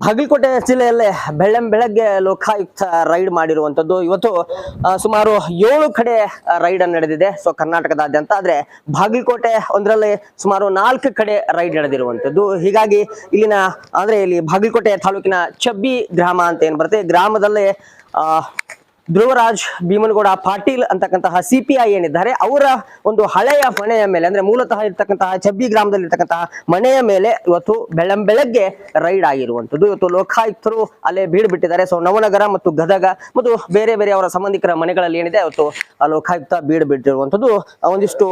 ಬಾಗಲಕೋಟೆ ಜಿಲ್ಲೆಯಲ್ಲಿ ಬೆಳ್ಳಂ ಬೆಳಗ್ಗೆ ಲೋಕಾಯುಕ್ತ ರೈಡ್ ಮಾಡಿರುವಂತದ್ದು. ಇವತ್ತು ಸುಮಾರು ಏಳು ಕಡೆ ರೈಡ್ ನಡೆದಿದೆ. ಸೊ, ಕರ್ನಾಟಕದಾದ್ಯಂತ. ಆದ್ರೆ, ಬಾಗಲಕೋಟೆ ಒಂದರಲ್ಲಿ ಸುಮಾರು ನಾಲ್ಕು ಕಡೆ ರೈಡ್ ನಡೆದಿರುವಂತದ್ದು. ಹೀಗಾಗಿ, ಇಲ್ಲಿನ ಅಂದ್ರೆ ಇಲ್ಲಿ ಬಾಗಲಕೋಟೆ ತಾಲೂಕಿನ ಚಬ್ಬಿ ಗ್ರಾಮ ಅಂತ ಏನ್ ಬರುತ್ತೆ? ಗ್ರಾಮದಲ್ಲಿ ಧ್ರುವರಾಜ್ ಭೀಮನಗೌಡ ಪಾಟೀಲ್ ಅಂತಕ್ಕಂತಹ ಸಿ ಪಿ ಐ ಏನಿದ್ದಾರೆ, ಅವರ ಒಂದು ಹಳೆಯ ಮನೆಯ ಮೇಲೆ, ಅಂದ್ರೆ ಮೂಲತಃ ಇರ್ತಕ್ಕಂತಹ ಚಬ್ಬಿ ಗ್ರಾಮದಲ್ಲಿ ಇರ್ತಕ್ಕಂತಹ ಮನೆಯ ಮೇಲೆ ಇವತ್ತು ಬೆಳ್ಳಂ ಬೆಳಗ್ಗೆ ರೈಡ್ ಆಗಿರುವಂತದ್ದು ಇವತ್ತು ಲೋಕಾಯುಕ್ತರು ಅಲ್ಲೇ ಬೀಡು ಬಿಟ್ಟಿದ್ದಾರೆ. ಸೊ ನವನಗರ ಮತ್ತು ಗದಗ ಮತ್ತು ಬೇರೆ ಬೇರೆ ಅವರ ಸಂಬಂಧಿಕರ ಮನೆಗಳಲ್ಲಿ ಏನಿದೆ ಇವತ್ತು ಲೋಕಾಯುಕ್ತ ಬೀಡ್ ಬಿಟ್ಟಿರುವಂತದ್ದು ಒಂದಿಷ್ಟು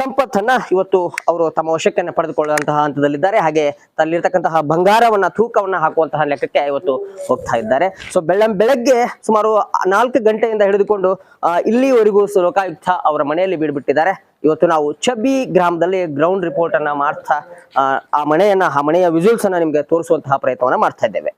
ಸಂಪತ್ತನ್ನ ಇವತ್ತು ಅವರು ತಮ್ಮ ವಶಕ್ಕೆ ಪಡೆದುಕೊಳ್ಳುವಂತಹ ಹಂತದಲ್ಲಿದ್ದಾರೆ. ಹಾಗೆ ತಲ್ಲಿರ್ತಕ್ಕಂತಹ ಬಂಗಾರವನ್ನ, ತೂಕವನ್ನ ಹಾಕುವಂತಹ ಲೆಕ್ಕಕ್ಕೆ ಇವತ್ತು ಹೋಗ್ತಾ ಇದ್ದಾರೆ. ಸೊ ಬೆಳ್ಳಂ ಬೆಳಗ್ಗೆ ಸುಮಾರು ನಾಲ್ಕು ಗಂಟೆಯಿಂದ ಹಿಡಿದುಕೊಂಡು ಇಲ್ಲಿವರೆಗೂ ಲೋಕಾಯುಕ್ತ ಅವರ ಮನೆಯಲ್ಲಿ ಬೀಡ್ಬಿಟ್ಟಿದ್ದಾರೆ. ಇವತ್ತು ನಾವು ಚಬ್ಬಿ ಗ್ರಾಮದಲ್ಲಿ ಗ್ರೌಂಡ್ ರಿಪೋರ್ಟ್ ಅನ್ನ ಮಾಡ್ತಾ ಆ, ಮನೆಯನ್ನ ಆ ಮನೆಯ ವಿಜುವಲ್ಸ್ ಅನ್ನ ನಿಮ್ಗೆ ತೋರಿಸುವಂತಹ ಪ್ರಯತ್ನವನ್ನ ಮಾಡ್ತಾ ಇದ್ದೇವೆ.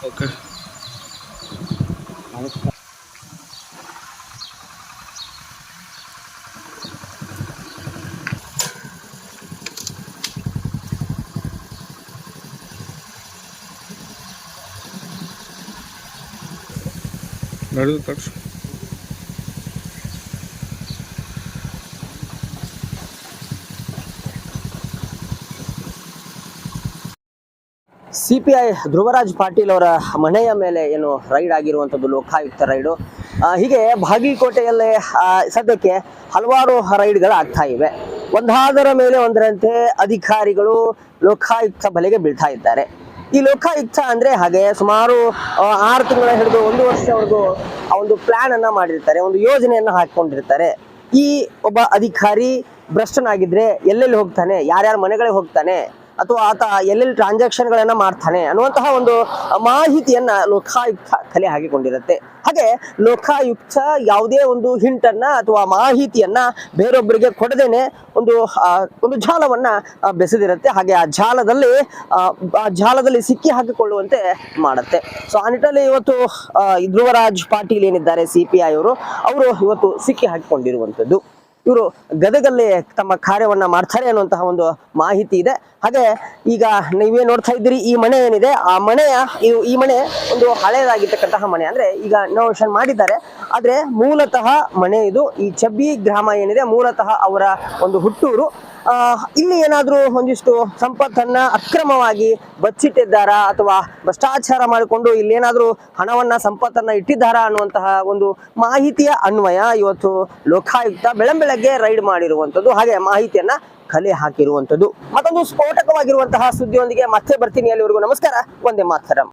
пока. Наверное, так что. ಪಿ ಐ ಧ್ರುವರಾಜ್ ಪಾಟೀಲ್ ಅವರ ಮನೆಯ ಮೇಲೆ ಏನು ರೈಡ್ ಆಗಿರುವಂಥದ್ದು ಲೋಕಾಯುಕ್ತ ರೈಡು. ಹೀಗೆ ಬಾಗಲಕೋಟೆಯಲ್ಲೇ ಸದ್ಯಕ್ಕೆ ಹಲವಾರು ರೈಡ್ಗಳು ಆಗ್ತಾ ಇವೆ. ಒಂದಾದರ ಮೇಲೆ ಒಂದರಂತೆ ಅಧಿಕಾರಿಗಳು ಲೋಕಾಯುಕ್ತ ಬಲೆಗೆ ಬೀಳ್ತಾ ಇದ್ದಾರೆ. ಈ ಲೋಕಾಯುಕ್ತ ಅಂದ್ರೆ ಹಾಗೆ ಸುಮಾರು ಆರು ತಿಂಗಳ ಹಿಡಿದು ಒಂದು ವರ್ಷವರೆಗೂ ಆ ಒಂದು ಪ್ಲಾನ್ ಅನ್ನ ಮಾಡಿರ್ತಾರೆ, ಒಂದು ಯೋಜನೆಯನ್ನ ಹಾಕೊಂಡಿರ್ತಾರೆ. ಈ ಒಬ್ಬ ಅಧಿಕಾರಿ ಭ್ರಷ್ಟನಾಗಿದ್ರೆ ಎಲ್ಲೆಲ್ಲಿ ಹೋಗ್ತಾನೆ? ಯಾರ್ಯಾರ ಮನೆಗಳಿಗೆ ಹೋಗ್ತಾನೆ? ಅಥವಾ ಆತ ಎಲ್ಲೆಲ್ಲಿ ಟ್ರಾನ್ಸಾಕ್ಷನ್ ಗಳನ್ನ ಮಾಡ್ತಾನೆ ಅನ್ನುವಂತಹ ಒಂದು ಮಾಹಿತಿಯನ್ನ ಲೋಕಾಯುಕ್ತ ಕಲೆ ಹಾಕಿಕೊಂಡಿರುತ್ತೆ. ಹಾಗೆ ಲೋಕಾಯುಕ್ತ ಯಾವುದೇ ಒಂದು ಹಿಂಟ್ ಅನ್ನ ಅಥವಾ ಮಾಹಿತಿಯನ್ನ ಬೇರೊಬ್ಬರಿಗೆ ಕೊಡದೇನೆ ಒಂದು ಒಂದು ಜಾಲವನ್ನ ಬೆಸೆದಿರುತ್ತೆ. ಹಾಗೆ ಆ ಜಾಲದಲ್ಲಿ ಆ, ಜಾಲದಲ್ಲಿ ಸಿಕ್ಕಿ ಹಾಕಿಕೊಳ್ಳುವಂತೆ ಮಾಡುತ್ತೆ. ಸೊ ಆ ನಿಟ್ಟಿನಲ್ಲಿ ಇವತ್ತು ಧ್ರುವರಾಜ್ ಪಾಟೀಲ್ ಏನಿದ್ದಾರೆ ಸಿ ಪಿ ಅವರು ಅವರು ಇವತ್ತು ಸಿಕ್ಕಿ ಹಾಕಿಕೊಂಡಿರುವಂಥದ್ದು. ಇವರು ಗದಗಲ್ಲಿ ತಮ್ಮ ಕಾರ್ಯವನ್ನ ಮಾಡ್ತಾರೆ ಅನ್ನುವಂತಹ ಒಂದು ಮಾಹಿತಿ ಇದೆ. ಹಾಗೆ ಈಗ ನೀವೇ ನೋಡ್ತಾ ಇದ್ದೀರಿ, ಈ ಮನೆ ಏನಿದೆ, ಆ ಮನೆಯ ಈ- ಮನೆ ಒಂದು ಹಳೆಯದಾಗಿರ್ತಕ್ಕಂತಹ ಮನೆ. ಅಂದ್ರೆ ಈಗ ಇನೋವೇಷನ್ ಮಾಡಿದ್ದಾರೆ. ಆದ್ರೆ ಮೂಲತಃ ಮನೆ ಇದು, ಈ ಚಬ್ಬಿ ಗ್ರಾಮ ಏನಿದೆ, ಮೂಲತಃ ಅವರ ಒಂದು ಹುಟ್ಟೂರು. ಇಲ್ಲಿ ಏನಾದರೂ ಒಂದಿಷ್ಟು ಸಂಪತ್ತನ್ನ ಅಕ್ರಮವಾಗಿ ಬಚ್ಚಿಟ್ಟಿದ್ದಾರಾ ಅಥವಾ ಭ್ರಷ್ಟಾಚಾರ ಮಾಡಿಕೊಂಡು ಇಲ್ಲಿ ಏನಾದರೂ ಹಣವನ್ನ ಸಂಪತ್ತನ್ನ ಇಟ್ಟಿದ್ದಾರಾ ಅನ್ನುವಂತಹ ಒಂದು ಮಾಹಿತಿಯ ಅನ್ವಯ ಇವತ್ತು ಲೋಕಾಯುಕ್ತ ಬೆಳಂಬೆಳಗ್ಗೆ ರೈಡ್ ಮಾಡಿರುವಂತದ್ದು ಹಾಗೆ ಮಾಹಿತಿಯನ್ನ ಕಲೆ ಹಾಕಿರುವಂತದ್ದು ಮತ್ತೊಂದು ಸ್ಫೋಟಕವಾಗಿರುವಂತಹ ಸುದ್ದಿಯೊಂದಿಗೆ ಮತ್ತೆ ಬರ್ತೀನಿ ಅಲ್ಲಿವರೆಗೂ. ನಮಸ್ಕಾರ ಒಂದೇ ಮಾತರಂ.